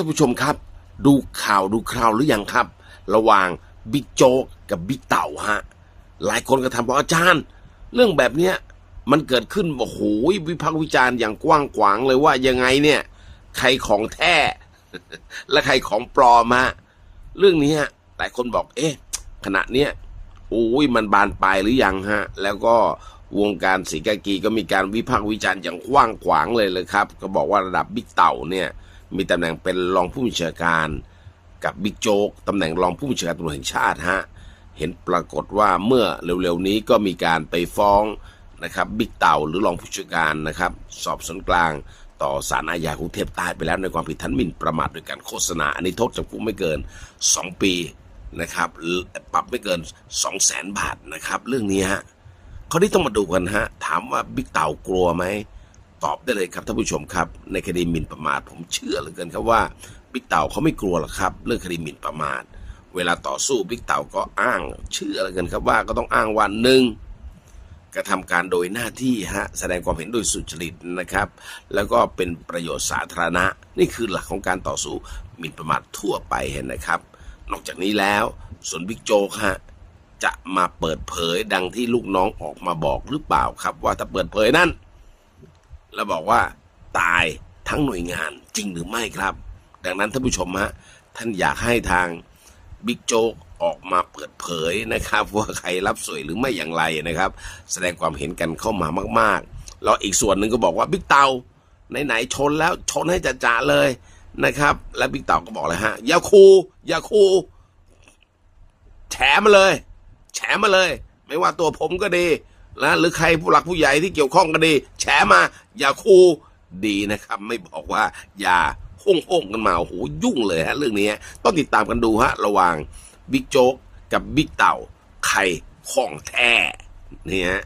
ท่านผู้ชมครับ ดูข่าวดูคราวหรือยังครับ ระหว่างบิ๊กโจ๊กกับบิ๊กเต่าฮะหลายคนก็ทำบอกอาจารย์ เรื่องแบบเนี้ยมันเกิดขึ้นโอ้โหวิพากษ์วิจารณ์อย่างกว้างขวางเลยว่ายังไงเนี่ย ใครของแท้และใครของปลอมฮะเรื่องนี้ฮะหลายคนบอก เอ๊ะขณะเนี้ยโอ้ยมันบานปลายหรือยังฮะ แล้วก็วงการสีกากีก็มีการวิพากษ์วิจารณ์อย่างกว้างขวางเลยเลยครับ ก็บอกว่าระดับบิ๊กเต่าเนี่ย มีตำแหน่งเป็นรองผู้บัญชาการกับบิ๊กโจ๊กตำแหน่งรองผู้บัญชาการตำรวจแห่งชาติฮะเห็นปรากฏว่าเมื่อเร็วๆนี้ก็มีการไปฟ้องนะครับบิ๊กเต่าหรือรองผู้บัญชาการนะครับ สอบสวนกลางต่อศาลอาญากรุงเทพใต้ไปแล้วในความผิดฐานหมิ่นประมาทโดยการโฆษณา อันนี้โทษจำคุกไม่เกิน 2 ปีนะครับปรับไม่เกิน 2 0 0แสนบาทนะครับ เรื่องนี้ฮะข้อนี้ต้องมาดูกันฮะถามว่าบิ๊กเต่ากลัวไหม ตอบได้เลยครับท่านผู้ชมครับ ในคดีหมิ่นประมาทผมเชื่อเหลือเกินครับว่าบิ๊กเต่าเขาไม่กลัวหรอกครับ เรื่องคดีหมิ่นประมาทเวลาต่อสู้บิ๊กเต่าก็อ้าง เชื่อเหลือเกินครับว่าก็ต้องอ้างว่าหนึ่งกระทำการโดยหน้าที่ฮะแสดงความเห็นโดยสุจริตนะครับ แล้วก็เป็นประโยชน์สาธารณะ นี่คือหลักของการต่อสู้หมิ่นประมาททั่วไปเห็นนะครับ นอกจากนี้แล้วส่วนบิ๊กโจ๊กฮะจะมาเปิดเผยดังที่ลูกน้องออกมาบอกหรือเปล่าครับ ว่าถ้าเปิดเผยนั้น แล้วบอกว่าตายทั้งหน่วยงานจริงหรือไม่ครับ ดังนั้นท่านผู้ชมฮะท่านอยากให้ทางบิ๊กโจ๊กออกมาเปิดเผยนะครับ ว่าใครรับสวยหรือไม่อย่างไรนะครับ แสดงความเห็นกันเข้ามามากๆแล้วอีกส่วนหนึ่งก็บอกว่าบิ๊กเตาไหนๆชนแล้วชนให้จ่าๆเลยนะครับ และบิ๊กเตาก็บอกเลยฮะอย่าคูอย่าคูแฉมาเลย แฉมาเลย ไม่ว่าตัวผมก็ดี นะหรือใครผู้หลักผู้ใหญ่ที่เกี่ยวข้องกันดี แฉมา อย่าคูดีนะครับ ไม่บอกว่า อย่าห้องห้องๆกันมาโอ้โหยุ่งเลยฮะเรื่องนี้ต้องติดตามกันดูฮะระหว่างบิ๊กโจ๊กกับบิ๊กเต่าใครของแท้นี่ฮะ